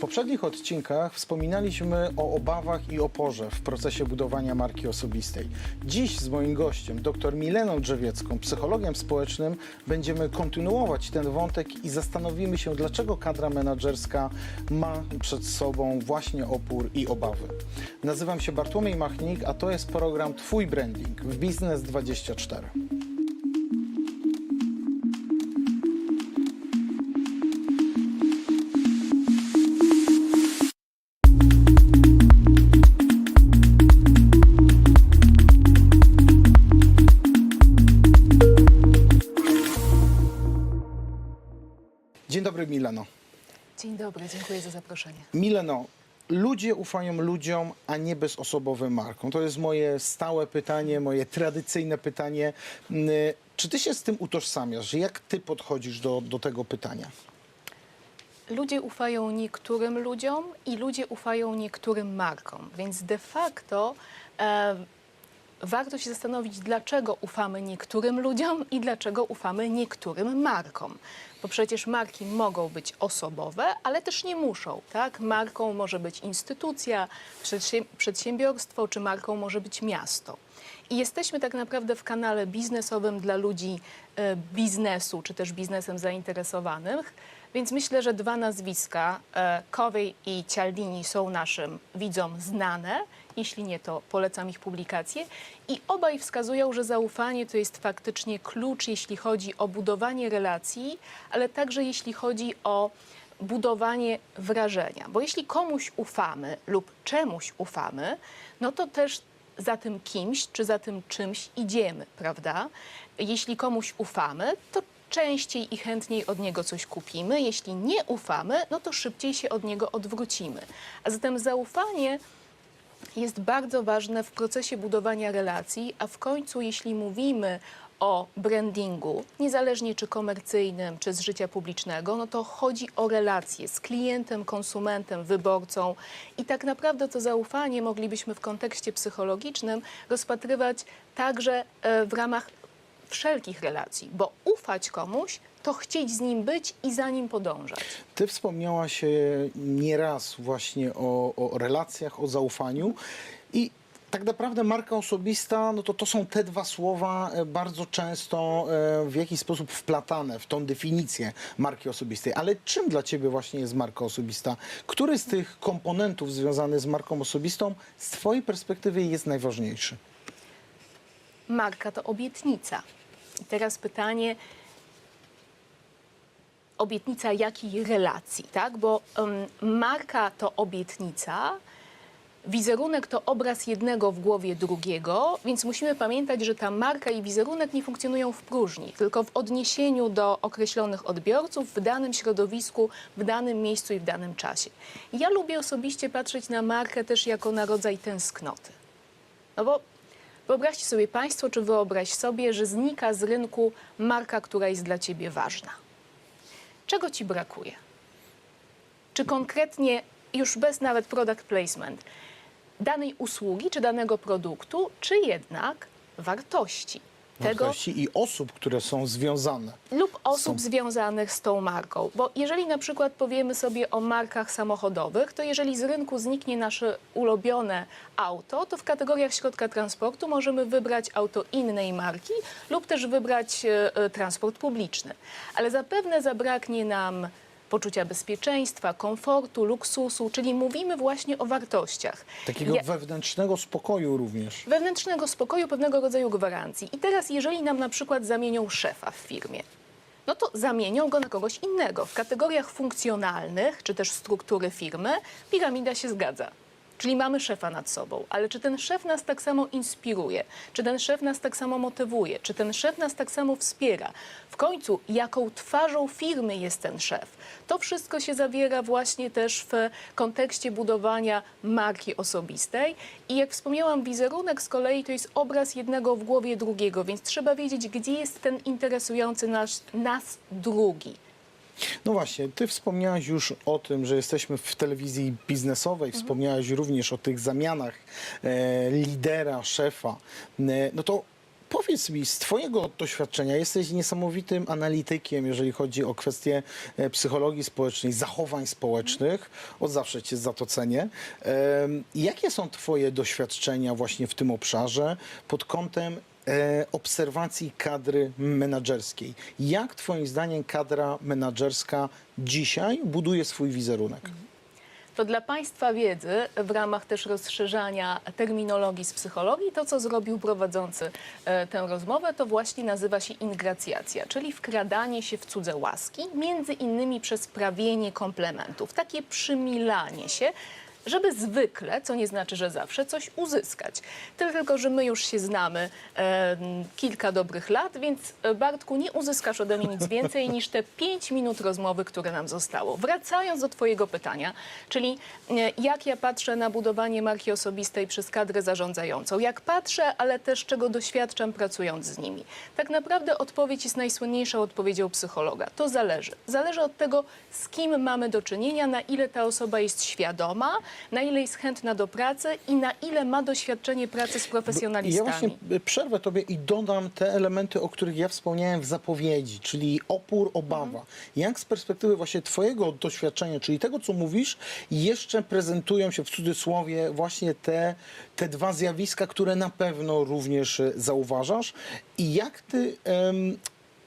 poprzednich odcinkach wspominaliśmy o obawach i oporze w procesie budowania marki osobistej. Dziś z moim gościem, dr Mileną Drzewiecką, psychologiem społecznym, będziemy kontynuować ten wątek i zastanowimy się, dlaczego kadra menedżerska ma przed sobą właśnie opór i obawy. Nazywam się Bartłomiej Machnik, a to jest program Twój Branding w Biznes 24. Dzień dobry Mileno. Dzień dobry, dziękuję za zaproszenie. Mileno, ludzie ufają ludziom, a nie bezosobowym markom. To jest moje stałe pytanie, moje tradycyjne pytanie. Mm, Czy ty się z tym utożsamiasz? Jak ty podchodzisz do, do tego pytania? Ludzie ufają niektórym ludziom i ludzie ufają niektórym markom, więc de facto e, warto się zastanowić, dlaczego ufamy niektórym ludziom i dlaczego ufamy niektórym markom. Bo przecież marki mogą być osobowe, ale też nie muszą. Tak? Marką może być instytucja, przedsię- przedsiębiorstwo, czy marką może być miasto. I jesteśmy tak naprawdę w kanale biznesowym dla ludzi e, biznesu, czy też biznesem zainteresowanych. Więc myślę, że dwa nazwiska, e, Covey i Cialdini, są naszym widzom znane. Jeśli nie, to polecam ich publikacje. I obaj wskazują, że zaufanie to jest faktycznie klucz, jeśli chodzi o budowanie relacji, ale także jeśli chodzi o budowanie wrażenia. Bo jeśli komuś ufamy lub czemuś ufamy, no to też za tym kimś czy za tym czymś idziemy, prawda? Jeśli komuś ufamy, to częściej i chętniej od niego coś kupimy. Jeśli nie ufamy, no to szybciej się od niego odwrócimy. A zatem zaufanie jest bardzo ważne w procesie budowania relacji, a w końcu, jeśli mówimy o brandingu, niezależnie czy komercyjnym, czy z życia publicznego, no to chodzi o relacje z klientem, konsumentem, wyborcą. I tak naprawdę to zaufanie moglibyśmy w kontekście psychologicznym rozpatrywać także e, w ramach wszelkich relacji, bo ufać komuś to chcieć z nim być i za nim podążać. Ty wspomniałaś nieraz właśnie o, o relacjach, o zaufaniu i tak naprawdę marka osobista, no to to są te dwa słowa e, bardzo często e, w jakiś sposób wplatane w tą definicję marki osobistej. Ale czym dla ciebie właśnie jest marka osobista? Który z tych komponentów związanych z marką osobistą z twojej perspektywy jest najważniejszy? Marka to obietnica. I teraz pytanie, obietnica jakiej relacji, tak? Bo em, marka to obietnica, wizerunek to obraz jednego w głowie drugiego, więc musimy pamiętać, że ta marka i wizerunek nie funkcjonują w próżni, tylko w odniesieniu do określonych odbiorców w danym środowisku, w danym miejscu i w danym czasie. Ja lubię osobiście patrzeć na markę też jako na rodzaj tęsknoty. No bo wyobraźcie sobie Państwo, czy wyobraź sobie, że znika z rynku marka, która jest dla Ciebie ważna. Czego Ci brakuje? Czy konkretnie, już bez nawet product placement, danej usługi czy danego produktu, czy jednak wartości? Tego, Wartości i osób, które są związane. lub osób związanych z tą marką. Bo jeżeli na przykład powiemy sobie o markach samochodowych, to jeżeli z rynku zniknie nasze ulubione auto, to w kategoriach środka transportu możemy wybrać auto innej marki lub też wybrać e, e, transport publiczny. Ale zapewne zabraknie nam poczucia bezpieczeństwa, komfortu, luksusu, czyli mówimy właśnie o wartościach. Takiego Ja- wewnętrznego spokoju również. wewnętrznego spokoju, pewnego rodzaju gwarancji. I teraz, jeżeli nam na przykład zamienią szefa w firmie, no to zamienią go na kogoś innego. W kategoriach funkcjonalnych, czy też struktury firmy, piramida się zgadza. Czyli mamy szefa nad sobą, ale czy ten szef nas tak samo inspiruje, czy ten szef nas tak samo motywuje, czy ten szef nas tak samo wspiera? W końcu, jaką twarzą firmy jest ten szef? To wszystko się zawiera właśnie też w kontekście budowania marki osobistej. I jak wspomniałam, wizerunek z kolei to jest obraz jednego w głowie drugiego, więc trzeba wiedzieć, gdzie jest ten interesujący nas, nas drugi. No właśnie, ty wspomniałaś już o tym, że jesteśmy w telewizji biznesowej, wspomniałaś również o tych zamianach e, lidera, szefa. E, no to Powiedz mi, z Twojego doświadczenia, jesteś niesamowitym analitykiem, jeżeli chodzi o kwestie e, psychologii społecznej, zachowań społecznych. Od zawsze Cię za to cenię. Em, Jakie są Twoje doświadczenia właśnie w tym obszarze pod kątem e, obserwacji kadry menadżerskiej? Jak Twoim zdaniem kadra menadżerska dzisiaj buduje swój wizerunek? To dla Państwa wiedzy, w ramach też rozszerzania terminologii z psychologii, to co zrobił prowadzący e, tę rozmowę, to właśnie nazywa się ingracjacja, czyli wkradanie się w cudze łaski, między innymi przez prawienie komplementów, takie przymilanie się, żeby zwykle, co nie znaczy, że zawsze, coś uzyskać. Tyle tylko, że my już się znamy e, kilka dobrych lat, więc e, Bartku, nie uzyskasz ode mnie nic więcej niż te pięć minut rozmowy, które nam zostało. Wracając do Twojego pytania, czyli e, jak ja patrzę na budowanie marki osobistej przez kadrę zarządzającą, jak patrzę, ale też czego doświadczam pracując z nimi. Tak naprawdę odpowiedź jest najsłynniejszą odpowiedzią psychologa. To zależy. Zależy od tego, z kim mamy do czynienia, na ile ta osoba jest świadoma, na ile jest chętna do pracy i na ile ma doświadczenie pracy z Ja profesjonalistami. właśnie y, przerwę tobie i dodam te elementy, o których ja wspomniałem w zapowiedzi, czyli opór, obawa. Jak z perspektywy właśnie twojego doświadczenia, czyli tego, co mówisz, jeszcze prezentują się w cudzysłowie właśnie te, te dwa zjawiska, które na pewno również y, zauważasz i jak ty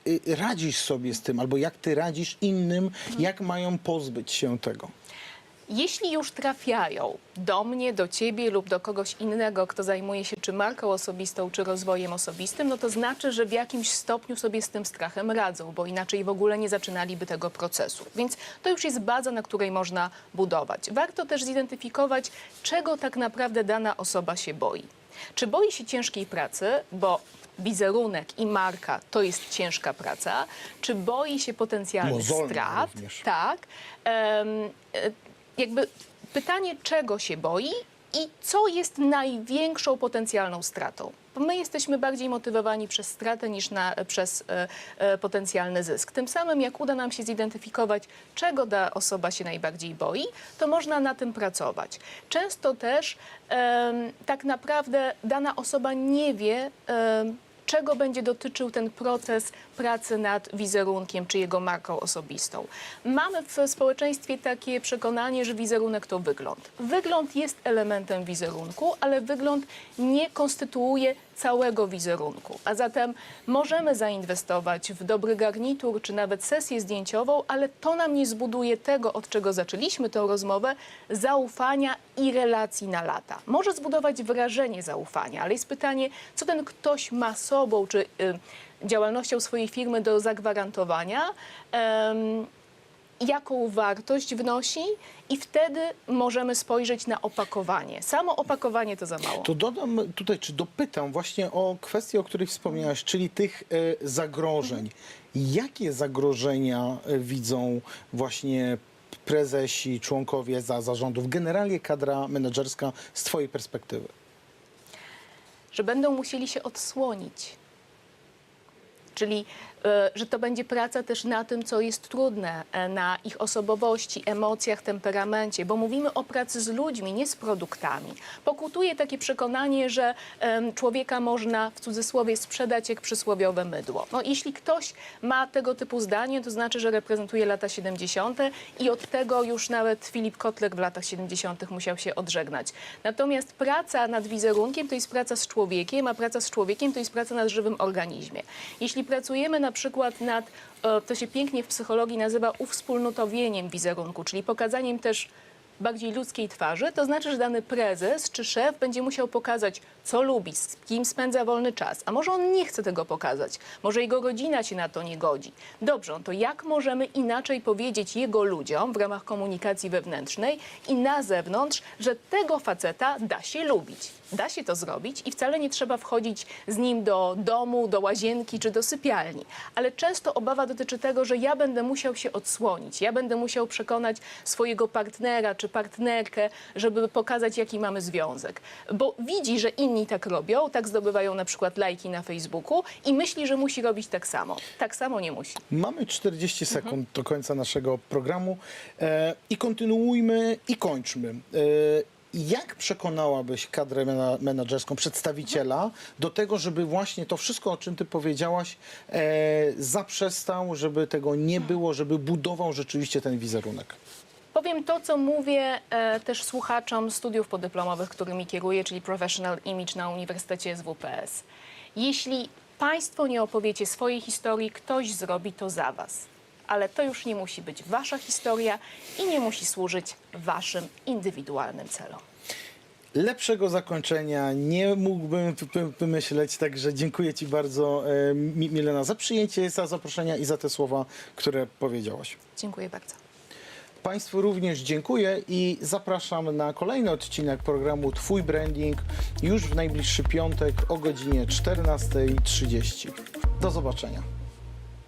y, radzisz sobie z tym, albo jak ty radzisz innym, jak mają pozbyć się tego? Jeśli już trafiają do mnie, do ciebie lub do kogoś innego, kto zajmuje się czy marką osobistą, czy rozwojem osobistym, no to znaczy, że w jakimś stopniu sobie z tym strachem radzą, bo inaczej w ogóle nie zaczynaliby tego procesu. Więc to już jest baza, na której można budować. Warto też zidentyfikować, czego tak naprawdę dana osoba się boi. Czy boi się ciężkiej pracy, bo wizerunek i marka to jest ciężka praca, czy boi się potencjalnych Mozolna strat, również. tak. E, jakby pytanie, czego się boi i co jest największą potencjalną stratą. My jesteśmy bardziej motywowani przez stratę niż na, przez e, e, potencjalny zysk. Tym samym, jak uda nam się zidentyfikować, czego ta osoba się najbardziej boi, to można na tym pracować. Często też em, tak naprawdę dana osoba nie wie, em, czego będzie dotyczył ten proces pracy nad wizerunkiem czy jego marką osobistą. Mamy w społeczeństwie takie przekonanie, że wizerunek to wygląd. Wygląd jest elementem wizerunku, ale wygląd nie konstytuuje całego wizerunku. A zatem możemy zainwestować w dobry garnitur czy nawet sesję zdjęciową, ale to nam nie zbuduje tego, od czego zaczęliśmy tę rozmowę, zaufania i relacji na lata. Może zbudować wrażenie zaufania, ale jest pytanie, co ten ktoś ma sobą, czy y, działalnością swojej firmy do zagwarantowania. Jaką wartość wnosi i wtedy możemy spojrzeć na opakowanie. Samo opakowanie to za mało. To dodam tutaj, czy dopytam właśnie o kwestię, o której wspomniałaś, czyli tych e, zagrożeń. Jakie zagrożenia e, widzą właśnie prezesi, członkowie za zarządów, generalnie kadra menedżerska z Twojej perspektywy? że będą musieli się odsłonić. Czyli, e, że to będzie praca też na tym, co jest trudne, e, na ich osobowości, emocjach, temperamencie, bo mówimy o pracy z ludźmi, nie z produktami. Pokutuje takie przekonanie, że człowieka można w cudzysłowie sprzedać jak przysłowiowe mydło. No, jeśli ktoś ma tego typu zdanie, to znaczy, że reprezentuje lata 70. i od tego już nawet Filip Kotler w latach 70. musiał się odżegnać. Natomiast praca nad wizerunkiem to jest praca z człowiekiem, a praca z człowiekiem to jest praca nad żywym organizmie. Jeśli pracujemy na przykład nad, e, to się pięknie w psychologii nazywa uwspólnotowieniem wizerunku, czyli pokazaniem też bardziej ludzkiej twarzy, to znaczy, że dany prezes czy szef będzie musiał pokazać, co lubi, z kim spędza wolny czas. A może on nie chce tego pokazać, może jego rodzina się na to nie godzi. Dobrze, to jak możemy inaczej powiedzieć jego ludziom w ramach komunikacji wewnętrznej i na zewnątrz, że tego faceta da się lubić? Da się to zrobić i wcale nie trzeba wchodzić z nim do domu, do łazienki czy do sypialni. Ale często obawa dotyczy tego, że ja będę musiał się odsłonić, ja będę musiał przekonać swojego partnera czy partnerkę, żeby pokazać, jaki mamy związek. Bo widzi, że inni tak robią, tak zdobywają na przykład lajki na Facebooku i myśli, że musi robić tak samo. Tak samo nie musi. Mamy 40 sekund do końca naszego programu e, i kontynuujmy i kończmy. E, Jak przekonałabyś kadrę menedżerską, przedstawiciela do tego, żeby właśnie to wszystko, o czym ty powiedziałaś, e, zaprzestał, żeby tego nie było, żeby budował rzeczywiście ten wizerunek? Powiem to, co mówię e, też słuchaczom studiów podyplomowych, którymi kieruję, czyli Professional Image na Uniwersytecie SWPS. Jeśli Państwo nie opowiecie swojej historii, ktoś zrobi to za Was. Ale to już nie musi być Wasza historia i nie musi służyć Waszym indywidualnym celom. Lepszego zakończenia nie mógłbym wymyśleć, także dziękuję Ci bardzo, e, Mi- Milena, za przyjęcie, za zaproszenia i za te słowa, które powiedziałaś. Dziękuję bardzo. Państwu również dziękuję i zapraszam na kolejny odcinek programu Twój Branding już w najbliższy piątek o godzinie 14.30. Do zobaczenia.